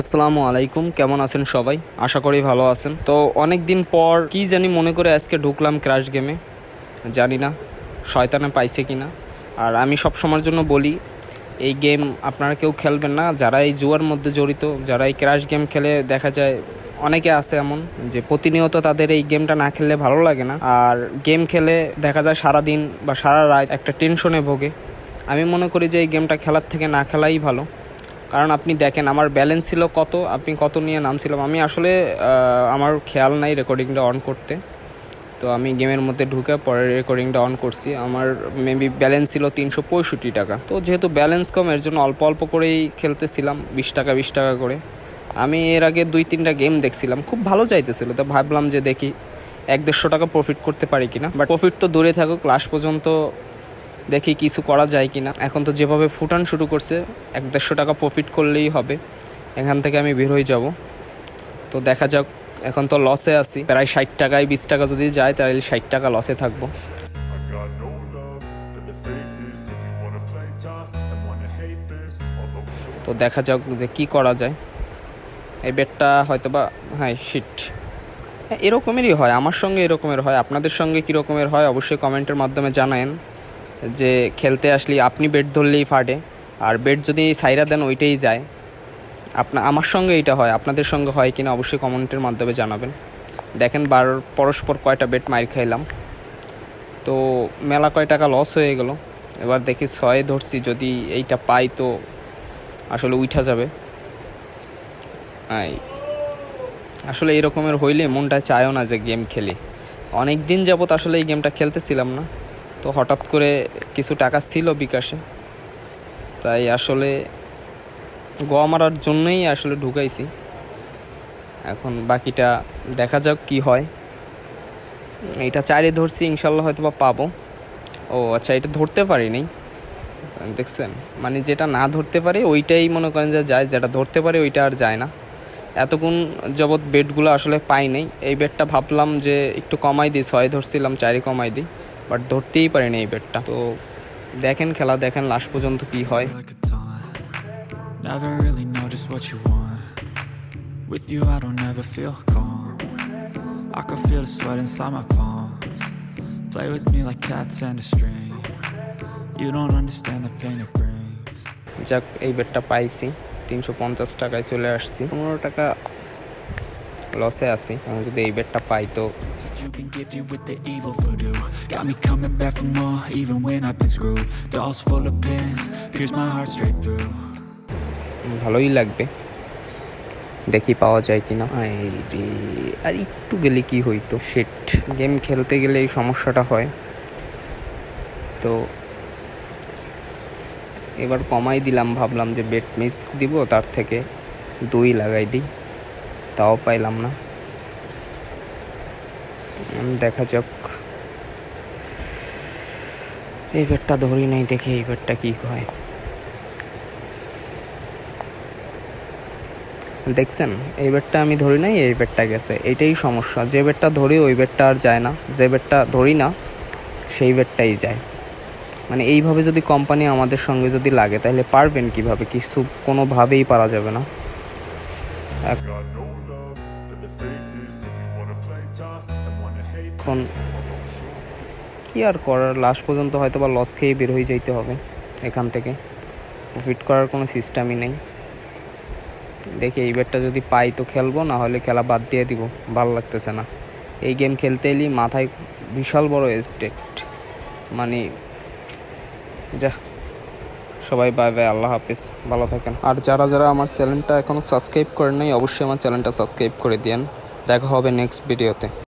আসসালামু আলাইকুম, কেমন আছেন সবাই? আশা করি ভালো আছেন। তো অনেক দিন পর কি জানি মনে করে আজকে ঢুকলাম ক্রাশ গেমে, জানি না শয়তানে পাইছে কি না আর আমি সব সময়ের জন্য বলি, এই গেম আপনারা কেউ খেলবেন না। যারা এই জুয়ার মধ্যে জড়িত, যারা এই ক্রাশ গেম খেলে দেখা যায় অনেকে আছে এমন যে প্রতিনিয়ত তাদের এই গেমটা না খেললে ভালো লাগে না। আর গেম খেলে দেখা যায় সারা দিন বা সারা রাত একটা টেনশনে ভোগে। আমি মনে করি যে এই গেমটা খেলার থেকে না খেলাই ভালো। কারণ আপনি দেখেন আমার ব্যালেন্স ছিল কত, আপনি কত নিয়ে নামছিলাম। আমি আসলে আমার খেয়াল নাই রেকর্ডিংটা অন করতে। তো আমি গেমের মধ্যে ঢুকে পরে রেকর্ডিংটা অন করছি। আমার মেবি ব্যালেন্স ছিল তিনশো পঁয়ষট্টি টাকা। তো যেহেতু ব্যালেন্স কম, এর জন্য অল্প অল্প করেই খেলতেছিলাম, বিশ টাকা বিশ টাকা করে। আমি এর আগে দুই, তিনটা গেম দেখছিলাম। খুব ভালো চাইতেছিল তো ভাবলাম যে দেখি, এক দেড়শো টাকা প্রফিট করতে পারি কিনা। বাট প্রফিট তো দূরে থাকুক লাস্ট পর্যন্ত দেখি কিছু করা যায় কি না এখন তো যেভাবে ফুটান শুরু করছে এক দেড়শো টাকা প্রফিট করলেই হবে। এখান থেকে আমি বের হয়ে যাব। তো দেখা যাক এখন তো লসে আছি। প্রায় ষাট টাকায় বিশ টাকা যদি যায় তাহলে ষাট টাকা লসে থাকব। তো দেখা যাক যে কি করা যায়। এই বেডটা হয়তো বা হ্যাঁ শিট এরকমেরই হয় আমার সঙ্গে এরকমের হয় আপনাদের সঙ্গে কী রকমের হয় অবশ্যই কমেন্টের মাধ্যমে জানায়েন। যে খেলতে আসলে, আপনি বেড ধরলেই ফাটে। আর বেড যদি সাইরা দেন, ওইটাই যায়। আপনা, আমার সঙ্গে এইটা হয়, আপনাদের সঙ্গে হয় কিনা অবশ্যই কমেন্টের মাধ্যমে জানাবেন। দেখেন, বার, পরস্পর কয়টা বেড মাইর খাইলাম। তো মেলা কয় টাকা লস হয়ে গেল। এবার দেখি ছয় ধরছি, যদি এইটা পাই তো আসলে উঠা যাবে। আসলে এরকমের হইলে মনটা চায়ও না যে গেম খেলি। অনেক দিন যাবত আসলে এই গেমটা খেলতেছিলাম না। তো হঠাৎ করে কিছু টাকা ছিল বিকাশে। তাই আসলে গোয়া মারার জন্যই আসলে ঢুকাইছি। এখন বাকিটা দেখা যাক কি হয়। এটা চারে ধরছি, ইনশাল্লাহ হয়তো বা পাবো। ও আচ্ছা এটা ধরতে পারিনি দেখছেন মানে যেটা না ধরতে পারে, ওইটাই মনে করেন যে যায়, যেটা ধরতে পারে ওইটা আর যায় না। এতক্ষণ যাবৎ বেডগুলো আসলে পাই নাই। এই বেডটা ভাবলাম যে একটু কমাই দিই, ছয় ধরছিলাম চারি কমাই দিই। বাট ধরতেই পারিনি এই বেডটা তো দেখেন খেলা দেখেন লাস্ট পর্যন্ত কি হয়. Never really know just what you want. With you, I don't ever feel calm. I can feel the sweat inside my palms. Play with me like cats and a string. You don't understand the pain it brings. যাক এই বেডটা পাইছি তিনশো পঞ্চাশ টাকায় চলে আসছি পনেরো টাকা লসে আছি আমি যদি এই বেডটা পাই তো You've been gifted with the evil voodoo. Got me coming back for more, even when I've been screwed. Dolls full of pins, pierce my heart straight through. ভালোই লাগবে দেখি পাওয়া যায় কিনা আই রে আর একটু গেলে কি হইতো সেট গেম খেলতে গেলে এই সমস্যাটা হয় তো এবার কমাই দিলাম ভাবলাম যে বেট মিস দিব তার থেকে দুই লাগাই দিই তাও পাইলাম না দেখা যাক। এই বেটটা ধরি নাই, দেখি এই বেটটা কি হয়। দেখছেন, এই বেডটা আমি ধরি নাই, এই বেডটা গেছে। এটাই সমস্যা, যে বেডটা ধরি ওই বেডটা আর যায় না। যে বেডটা ধরি না, সেই বেডটাই যায়। মানে এইভাবে যদি কোম্পানি আমাদের সঙ্গে যদি লাগে, তাহলে পারবেন কীভাবে? কিছু কোনোভাবেই পারা যাবে না। এখন কি আর করার? লাস্ট পর্যন্ত হয়তো বা লস খেয়ে বের হয়ে যাইতে হবে এখান থেকে। প্রফিট করার কোনো সিস্টেমই নেই। দেখি এই বেডটা যদি পাই তো খেলব, না হলে খেলা বাদ দিয়ে দিব। ভালো লাগতেছে না। এই গেম খেলতে এলি মাথায় বিশাল বড় এস্টেট মানে যা সবাই বাই বাই আল্লাহ হাফিজ। ভালো থাকেন। আর যারা যারা আমার চ্যানেলটা এখনও সাবস্ক্রাইব করেন নাই, অবশ্যই আমার চ্যানেলটা সাবস্ক্রাইব করে দিয়েন। দেখা হবে নেক্সট ভিডিওতে